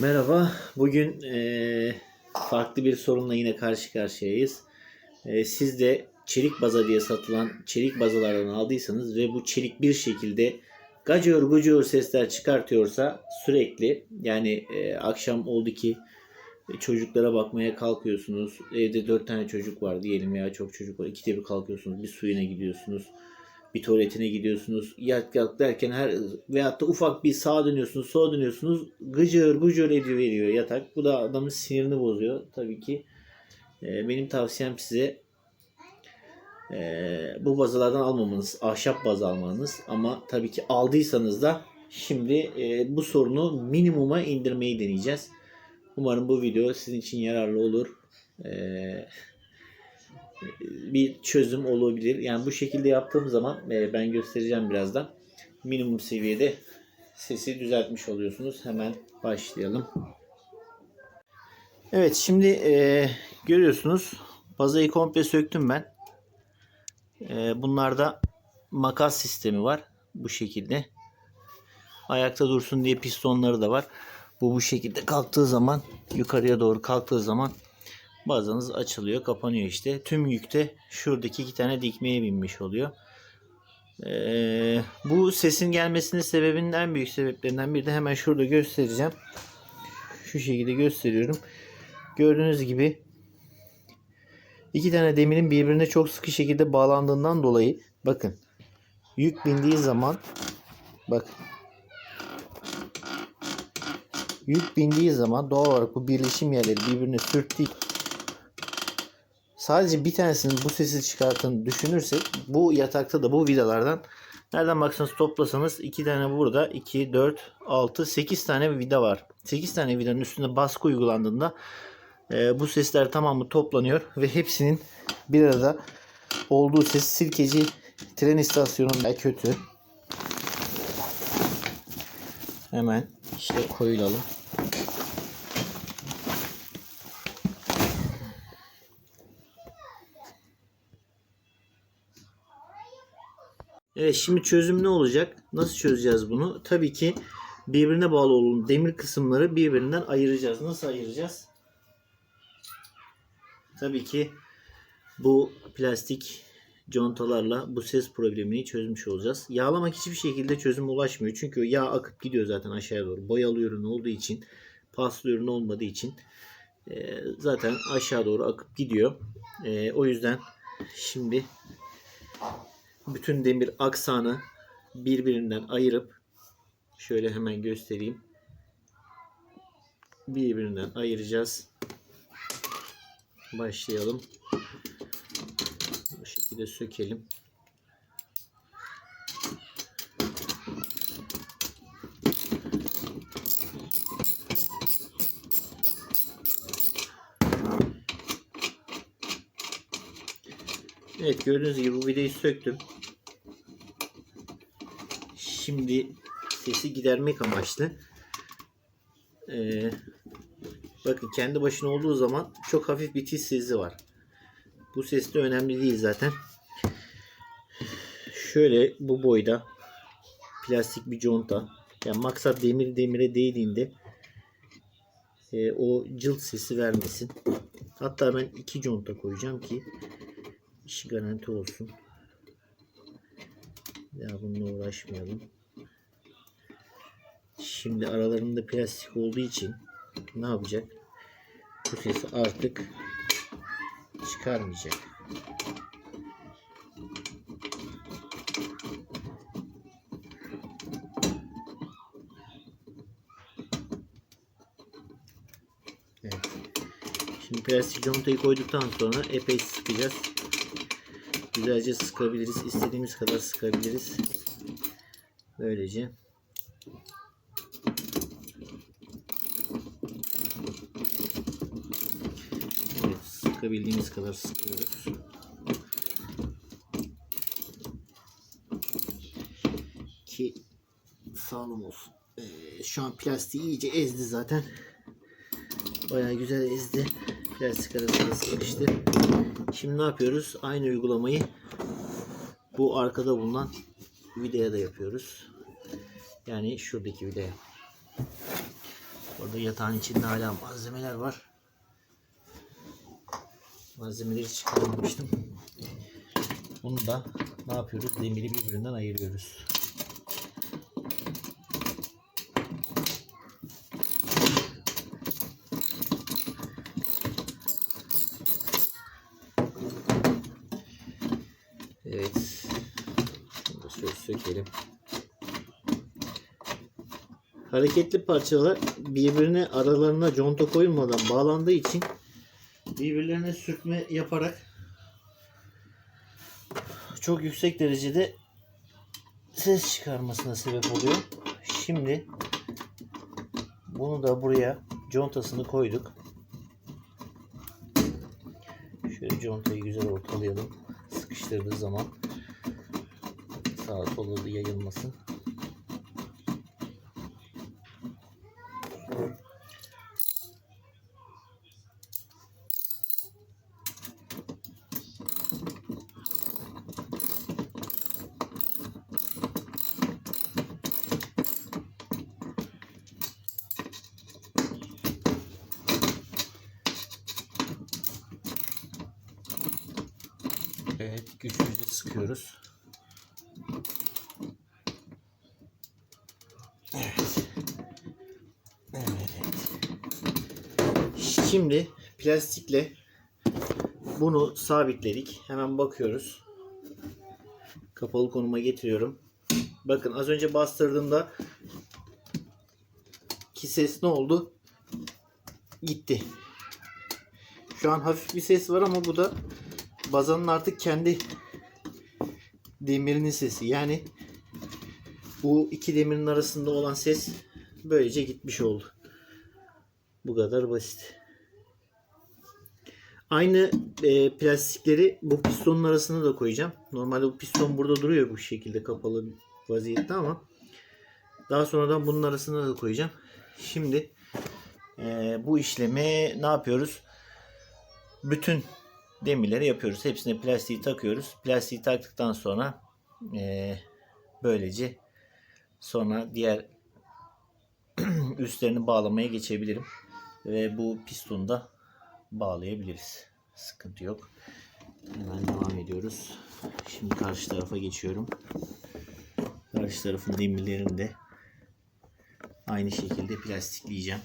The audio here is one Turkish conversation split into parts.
Merhaba. Bugün eee, farklı bir sorunla yine karşı karşıyayız. Eee, siz de çelik baza diye satılan çelik bazalardan aldıysanız ve bu çelik bir şekilde gacıyor gucur sesler çıkartıyorsa sürekli yani eee, akşam oldu ki e, çocuklara bakmaya kalkıyorsunuz. Evde dört tane çocuk var diyelim veya çok çocuk var. İkide bir kalkıyorsunuz. Bir suyuna gidiyorsunuz. Bir tuvaletine gidiyorsunuz. Yat kalk derken her veyahut da ufak bir sağa dönüyorsunuz, sola dönüyorsunuz. Gıcır gıcır ediyor veriyor yatak. Bu da adamın sinirini bozuyor. Tabii ki e, benim tavsiyem size e, bu bazalardan almamanız, ahşap baz almanız. Ama tabii ki aldıysanız da şimdi e, bu sorunu minimuma indirmeyi deneyeceğiz. Umarım bu video sizin için yararlı olur. Ee, bir çözüm olabilir. Yani bu şekilde yaptığım zaman e, ben göstereceğim birazdan. Minimum seviyede sesi düzeltmiş oluyorsunuz. Hemen başlayalım. Evet şimdi e, görüyorsunuz bazayı komple söktüm ben. E, bunlarda makas sistemi var. Bu şekilde. Ayakta dursun diye pistonları da var. Bu bu şekilde kalktığı zaman yukarıya doğru kalktığı zaman bazanız açılıyor, kapanıyor işte. Tüm yükte şuradaki iki tane dikmeye binmiş oluyor. Ee, bu sesin gelmesinin sebebinin en büyük sebeplerinden biri de hemen şurada göstereceğim. Şu şekilde gösteriyorum. Gördüğünüz gibi iki tane demirin birbirine çok sıkı şekilde bağlandığından dolayı bakın yük bindiği zaman bak yük bindiği zaman doğal olarak bu birleşim yerleri birbirine sürttüğü sadece bir tanesinin bu sesi çıkarttığını düşünürsek bu yatakta da bu vidalardan nereden baksanız toplasanız 2 tane burada 2, 4, 6, 8 tane vida var. 8 tane vidanın üstünde baskı uygulandığında e, bu sesler tamamı toplanıyor ve hepsinin bir arada olduğu ses sirkeci tren istasyonunda kötü. Hemen işte koyulalım. Evet şimdi çözüm ne olacak? Nasıl çözeceğiz bunu? Tabii ki birbirine bağlı olan demir kısımları birbirinden ayıracağız. Nasıl ayıracağız? Tabii ki bu plastik contalarla bu ses problemini çözmüş olacağız. Yağlamak hiçbir şekilde çözüme ulaşmıyor. Çünkü yağ akıp gidiyor zaten aşağıya doğru. Boyalı ürün olduğu için, paslı ürün olmadığı için e, zaten aşağı doğru akıp gidiyor. E, o yüzden şimdi bütün demir aksanı birbirinden ayırıp şöyle hemen göstereyim. Birbirinden ayıracağız. Başlayalım. Bu şekilde sökelim. Evet gördüğünüz gibi bu vidayı söktüm. Şimdi sesi gidermek amaçlı. Ee, bakın kendi başına olduğu zaman çok hafif bir tiz sesi var. Bu ses de önemli değil zaten. Şöyle bu boyda plastik bir conta. Yani maksat demir demire değdiğinde e, o cılt sesi vermesin. Hatta ben iki conta koyacağım ki iş garanti olsun. Ya bununla uğraşmayalım. Şimdi aralarında plastik olduğu için ne yapacak? Bu sesi artık çıkarmayacak. Evet. Şimdi plastik contayı koyduktan sonra epey sıkacağız. Güzelce sıkabiliriz. İstediğimiz kadar sıkabiliriz. Böylece. Evet, sıkabildiğimiz kadar sıkıyoruz. Ki sağlam olsun. Ee, şu an plastiği iyice ezdi zaten. Bayağı güzel ezdi. Plastik arasında sıkıştı. Şimdi ne yapıyoruz? Aynı uygulamayı bu arkada bulunan vidaya da yapıyoruz. Yani şuradaki vidaya. Orada yatağın içinde hala malzemeler var. Malzemeleri çıkarmamıştım. Bunu da ne yapıyoruz? Demiri birbirinden ayırıyoruz. Evet. Şunu da şöyle sökelim. Hareketli parçalar birbirine aralarına conta koyulmadan bağlandığı için birbirlerine sürtme yaparak çok yüksek derecede ses çıkarmasına sebep oluyor. Şimdi bunu da buraya contasını koyduk. Şöyle contayı güzel ortalayalım. Sıkıştırdığı zaman sağa sola yayılmasın. Evet, sıkıyoruz. Evet. Evet. Şimdi plastikle bunu sabitledik. Hemen bakıyoruz. Kapalı konuma getiriyorum. Bakın az önce bastırdığımda ki ses ne oldu? Gitti. Şu an hafif bir ses var ama bu da bazanın artık kendi demirinin sesi. Yani bu iki demirin arasında olan ses böylece gitmiş oldu. Bu kadar basit. Aynı e, plastikleri bu pistonun arasına da koyacağım. Normalde bu piston burada duruyor bu şekilde kapalı vaziyette ama daha sonradan bunun arasına da koyacağım. Şimdi e, bu işlemi ne yapıyoruz? Bütün demirleri yapıyoruz. Hepsine plastiği takıyoruz. Plastiği taktıktan sonra eee, böylece sonra diğer üstlerini bağlamaya geçebilirim. Ve bu pistonu da bağlayabiliriz. Sıkıntı yok. Hemen devam ediyoruz. Şimdi karşı tarafa geçiyorum. Karşı tarafın demirlerini de aynı şekilde plastikleyeceğim.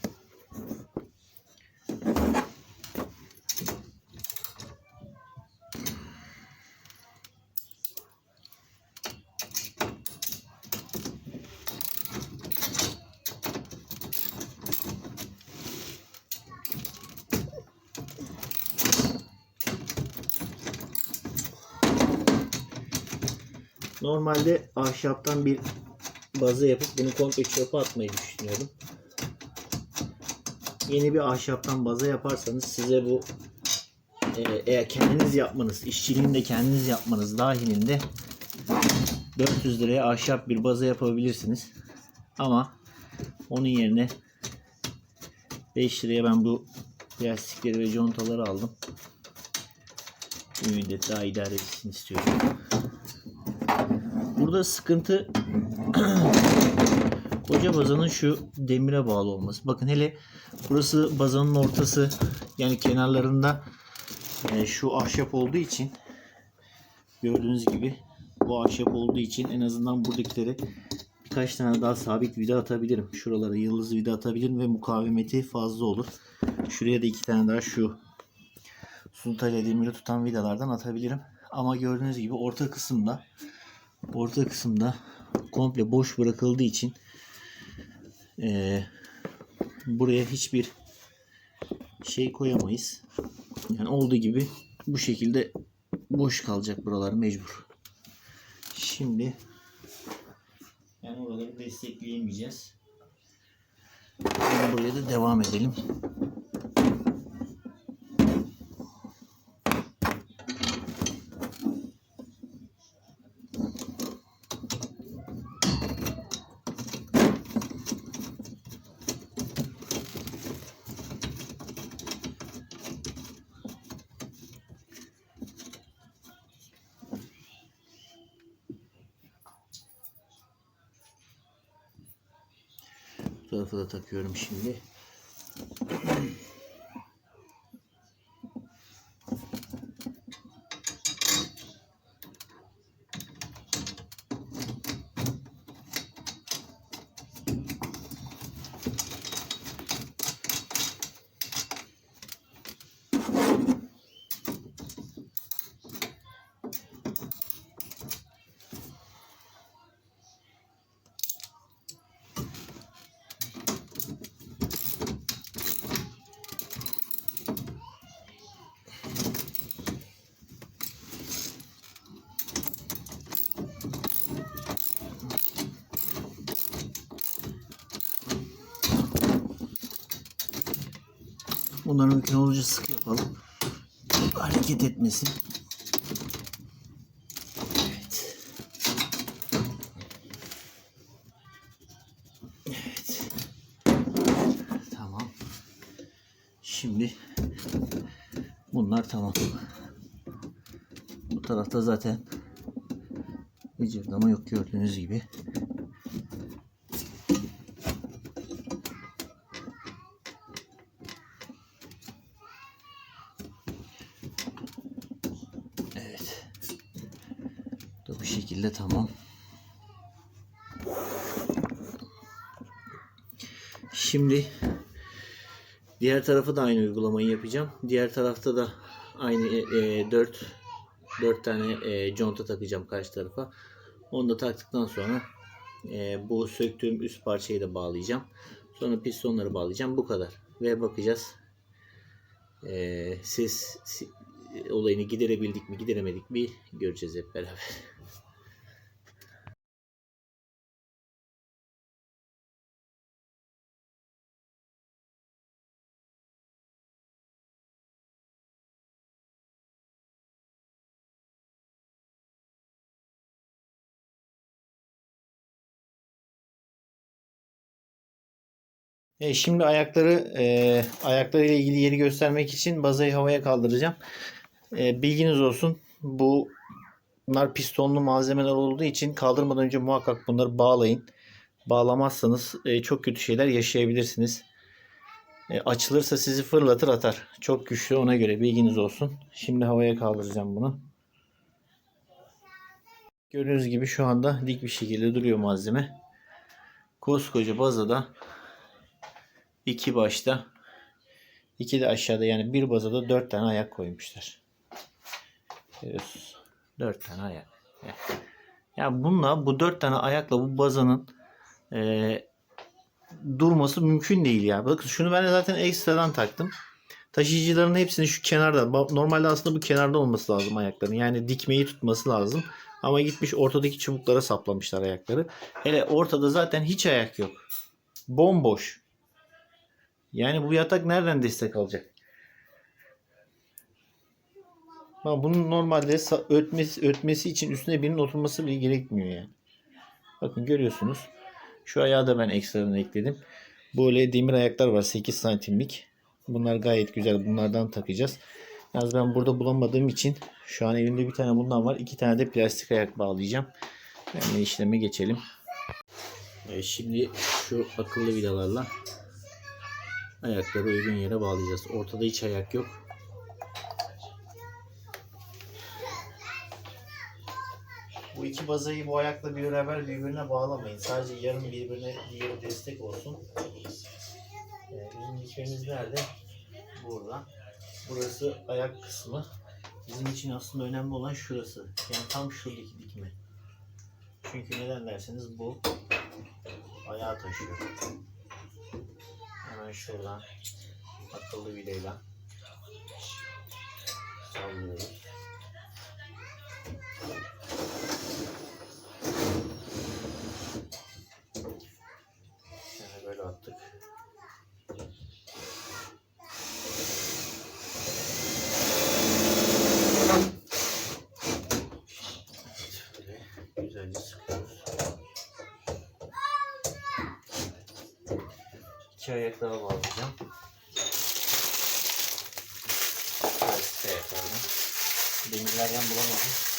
Normalde ahşaptan bir baza yapıp bunu komple çöpe atmayı düşünüyorum. Yeni bir ahşaptan baza yaparsanız size bu e, eğer kendiniz yapmanız, işçiliğini de kendiniz yapmanız dahilinde 400 liraya ahşap bir baza yapabilirsiniz. Ama onun yerine 5 liraya ben bu plastikleri ve contaları aldım. Bir müddet daha idare etsin istiyorum. Burada sıkıntı koca bazanın şu demire bağlı olması. Bakın hele burası bazanın ortası yani kenarlarında e, şu ahşap olduğu için gördüğünüz gibi bu ahşap olduğu için en azından buradakileri birkaç tane daha sabit vida atabilirim. Şuralara yıldız vida atabilirim ve mukavemeti fazla olur. Şuraya da iki tane daha şu suntayla demiri tutan vidalardan atabilirim. Ama gördüğünüz gibi orta kısımda orta kısımda komple boş bırakıldığı için eee, buraya hiçbir şey koyamayız. Yani olduğu gibi bu şekilde boş kalacak buralar mecbur. Şimdi yani oraları destekleyemeyeceğiz. Buraya da devam edelim. Bu da takıyorum şimdi. Bunları mümkün olunca sık yapalım. Hareket etmesin. Evet. Evet. Tamam. Şimdi bunlar tamam. Bu tarafta zaten gıcırdama yok gördüğünüz gibi. Evet. Bu da bu şekilde tamam. Şimdi diğer tarafı da aynı uygulamayı yapacağım. Diğer tarafta da aynı e, 4 4 tane e, conta takacağım karşı tarafa. Onu da taktıktan sonra e, bu söktüğüm üst parçayı da bağlayacağım. Sonra pistonları bağlayacağım. Bu kadar. Ve bakacağız. E, ses olayını giderebildik mi gideremedik mi göreceğiz hep beraber. E, şimdi ayakları e, ayakları ile ilgili yeri göstermek için bazayı havaya kaldıracağım. E, bilginiz olsun. Bu bunlar pistonlu malzemeler olduğu için kaldırmadan önce muhakkak bunları bağlayın. Bağlamazsanız e, çok kötü şeyler yaşayabilirsiniz. E, açılırsa sizi fırlatır atar. Çok güçlü ona göre bilginiz olsun. Şimdi havaya kaldıracağım bunu. Gördüğünüz gibi şu anda dik bir şekilde duruyor malzeme. Koskoca bazada iki başta iki de aşağıda yani bir bazada dört tane ayak koymuşlar. Görüyorsunuz. Dört tane ayak. Yani, bununla bu dört tane ayakla bu bazanın eee, durması mümkün değil ya. Bakın şunu ben zaten ekstradan taktım. Taşıyıcıların hepsini şu kenarda. ba- Normalde aslında bu kenarda olması lazım ayakların. Yani dikmeyi tutması lazım. Ama gitmiş ortadaki çubuklara saplamışlar ayakları. Hele ortada zaten hiç ayak yok. Bomboş. Yani bu yatak nereden destek alacak? Ha, bunun normalde ötmesi, ötmesi için üstüne birinin oturması bile gerekmiyor yani. Bakın görüyorsunuz. Şu ayağı da ben ekstradan ekledim. Böyle demir ayaklar var 8 santimlik. Bunlar gayet güzel. Bunlardan takacağız. Yalnız ben burada bulamadığım için şu an elimde bir tane bundan var. iki tane de plastik ayak bağlayacağım. Hemen işleme geçelim. Şimdi şu akıllı vidalarla ayakları uygun yere bağlayacağız. Ortada hiç ayak yok. Bu iki bazayı bu ayakla beraber birbirine bağlamayın. Sadece yarım birbirine diğeri destek olsun. Ee, bizim dikmemiz nerede? Burada. Burası ayak kısmı. Bizim için aslında önemli olan şurası. Yani tam şuradaki dikme. Çünkü neden derseniz bu ayağı taşıyor. Şuradan akıllı vidayla sallıyoruz. Yani böyle attık. Şöyle güzelce sıkıyoruz. İki ayak daha bağlayacağım. Plastik ayaklarını. Demirlerden bulamadım.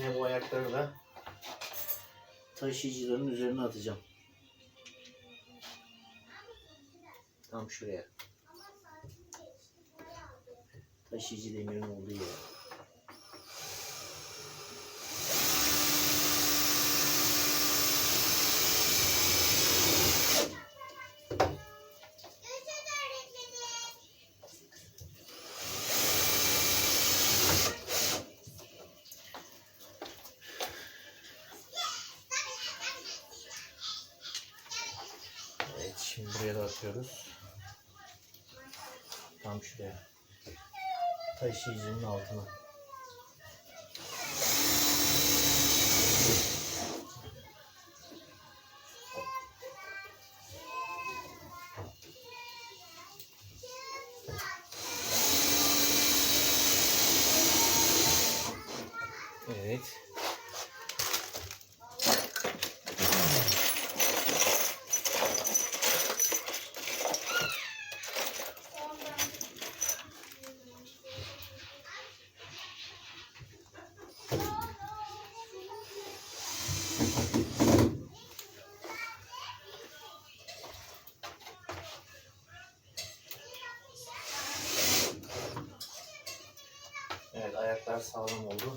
Yine bu ayakları da taşıyıcıların üzerine atacağım. Tam şuraya. Taşıyıcı demirin olduğu yere. Buraya da atıyoruz. Tam şuraya. Taşıyıcının altına. Evet. Evet ayaklar sağlam oldu.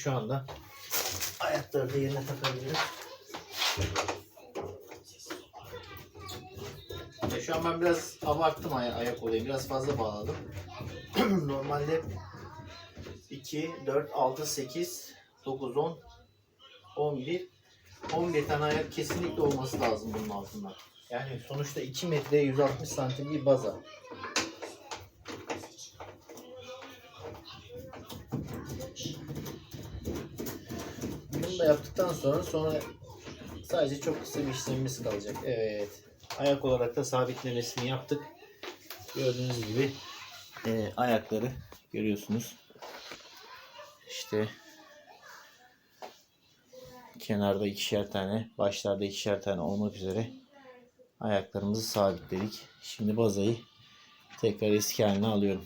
Şu anda ayakları da yerine takabiliriz. Ya şu an ben biraz abarttım ay- ayak olayı. Biraz fazla bağladım. Normalde 2, 4, 6, 8, 9, 10, 11 11 tane ayak kesinlikle olması lazım bunun altında. Yani sonuçta 2 metre 160 santim bir baza. Da yaptıktan sonra sonra sadece çok kısa bir işlemimiz kalacak. Evet. Ayak olarak da sabitlemesini yaptık. Gördüğünüz gibi e, ayakları görüyorsunuz. İşte kenarda ikişer tane, başlarda ikişer tane olmak üzere ayaklarımızı sabitledik. Şimdi bazayı tekrar eski haline alıyorum.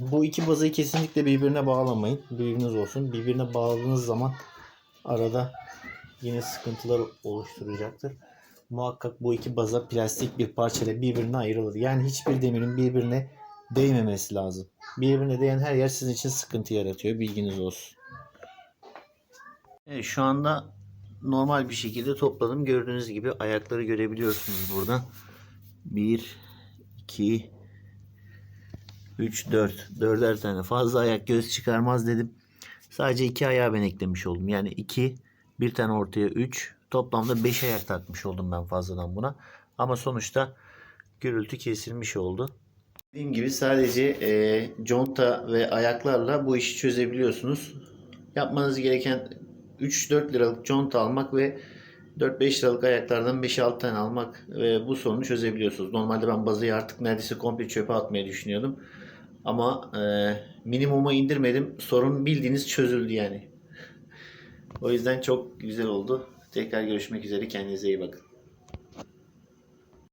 Bu iki bazayı kesinlikle birbirine bağlamayın. Bilginiz olsun. Birbirine bağladığınız zaman arada yine sıkıntılar oluşturacaktır. Muhakkak bu iki baza plastik bir parçayla birbirine ayrılır. Yani hiçbir demirin birbirine değmemesi lazım. Birbirine değen her yer sizin için sıkıntı yaratıyor. Bilginiz olsun. Evet, şu anda normal bir şekilde topladım. Gördüğünüz gibi ayakları görebiliyorsunuz burada. 1 2 3 4 dörder tane fazla ayak göz çıkarmaz dedim. Sadece iki ayağı ben eklemiş oldum. Yani 2 bir tane ortaya 3 toplamda 5 ayak takmış oldum ben fazladan buna. Ama sonuçta gürültü kesilmiş oldu. Dediğim gibi sadece e, conta ve ayaklarla bu işi çözebiliyorsunuz. Yapmanız gereken 3-4 liralık conta almak ve 4-5 liralık ayaklardan 5-6 tane almak ve bu sorunu çözebiliyorsunuz. Normalde ben bazayı artık neredeyse komple çöpe atmayı düşünüyordum. Ama e, minimuma indirmedim. Sorun bildiğiniz çözüldü yani. O yüzden çok güzel oldu. Tekrar görüşmek üzere. Kendinize iyi bakın.